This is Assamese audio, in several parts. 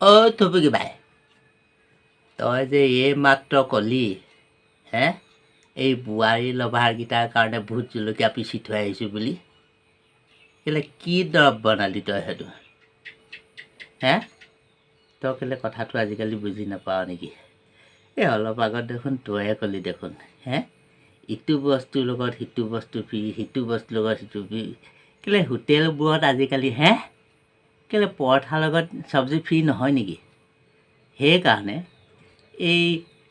অ' থপকি বাই তই যে এই মাত্ৰ কলি হে? এই বোৱাৰী লভাৰকেইটাৰ কাৰণে ভোট জলকীয়া পিচি থৈ আহিছোঁ বুলি। কেলে কি দৰৱ বনালি তই সেইটো? হে? তই কেলে কথাটো আজিকালি বুজি নাপাৱ নেকি? এই অলপ আগত দেখোন তয়ে ক'লি দেখোন হে? ইটো বস্তুৰ লগত সিটো বস্তু ফ্ৰী সিটো বস্তুৰ লগত সিটো ফ্ৰী। কেলে হোটেলবোৰত আজিকালি হে? কেলে পৰঠাৰ লগত চব্জি ফ্ৰী নহয় নেকি? সেইকাৰণে এই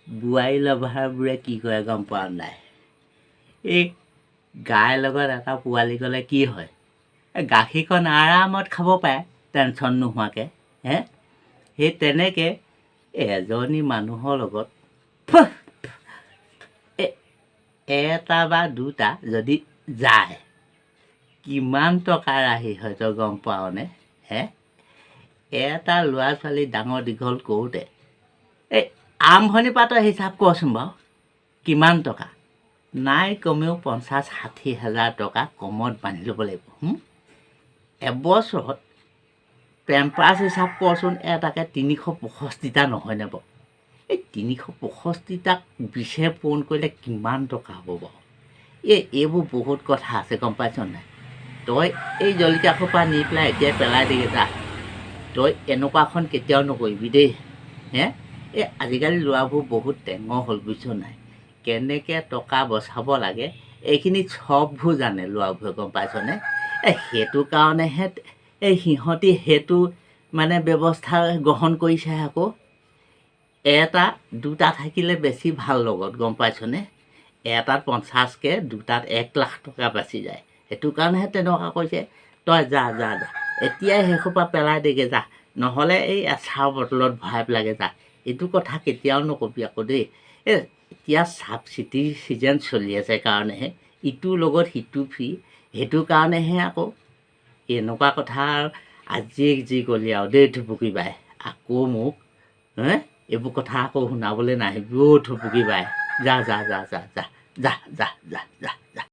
বোৱাৰী লভাৰবোৰে কি কৰে গম পোৱা নাই। এই গাইৰ লগত এটা পোৱালি গ'লে কি হয়? গাখীৰকণ আৰামত খাব পাৰে টেনশ্যন নোহোৱাকৈ হে? সেই তেনেকৈ এজনী মানুহৰ লগত এটা বা দুটা যদি যায় কিমান টকা ৰাহি হয় তই গম পাৱনে? হে? এটা ল'ৰা ছোৱালী ডাঙৰ দীঘল কৰোঁতে। এই আৰম্ভণিৰ পৰা তই হিচাপ কৰচোন বাৰু। কিমান টকা? নাই কমেও পঞ্চাছ ষাঠি হাজাৰ টকা কমত বান্ধি ল'ব লাগিব? এবছৰত পেম্পাছ হিচাপ কৰচোন এটাকে তিনিশ পঁয়ষষ্ঠিটা নহয়নে বাৰু? এই তিনিশ পঁয়ষষ্ঠিটাক বিছে পূৰণ কৰিলে কিমান টকা হ'ব বাৰু? এই এইবোৰ বহুত কথা আছে গম পাইছ নাই? তই এই জলকীয়া সোপা নি পেলাই এতিয়াই পেলাই দিগি যা তই এনেকুৱাখন কেতিয়াও নকৰিবি দেই, হে? এই আজিকালি ল'ৰাবোৰ বহুত টেঙৰ হ'ল, বুজিছ নাই? কেনেকৈ টকা বচাব লাগে, এইখিনি চববোৰ জানে ল'ৰাবোৰে, গম পাইছনে এই সেইটো কাৰণেহে এই সিহঁতি সেইটো মানে ব্যৱস্থা গ্ৰহণ কৰিছে আকৌ। এটা, দুটা থাকিলে বেছি ভালো লগত, গম পাইছনে এটাত পঞ্চাছকৈ, দুটাত এক লাখ টকা বাচি যায়। সেইটো কাৰণেহে তেনেকুৱা কৰিছে তই যা যা যা। এতিয়াই সেইসোপা পেলাই দেগে যা। নহ'লে এই আচাৰ বটলত ভৰাই পেলাগে যা। এইটো কথা কেতিয়াও নকবি আকৌ দেই। এই এতিয়া চাবচিডি ছিজন চলি আছে কাৰণেহে। ইটোৰ লগত সিটো ফ্ৰী সেইটো কাৰণেহে আকৌ এনেকুৱা কথা আৰু আজি যি গ'লি আৰু দেই থুপুকি বাই। আকৌ মোক, হে? এইবোৰ কথা আকৌ শুনাবলৈ নাহিবি অ' থুপুকি বাই। যা যা যা যা যা যা যা যা যা যা।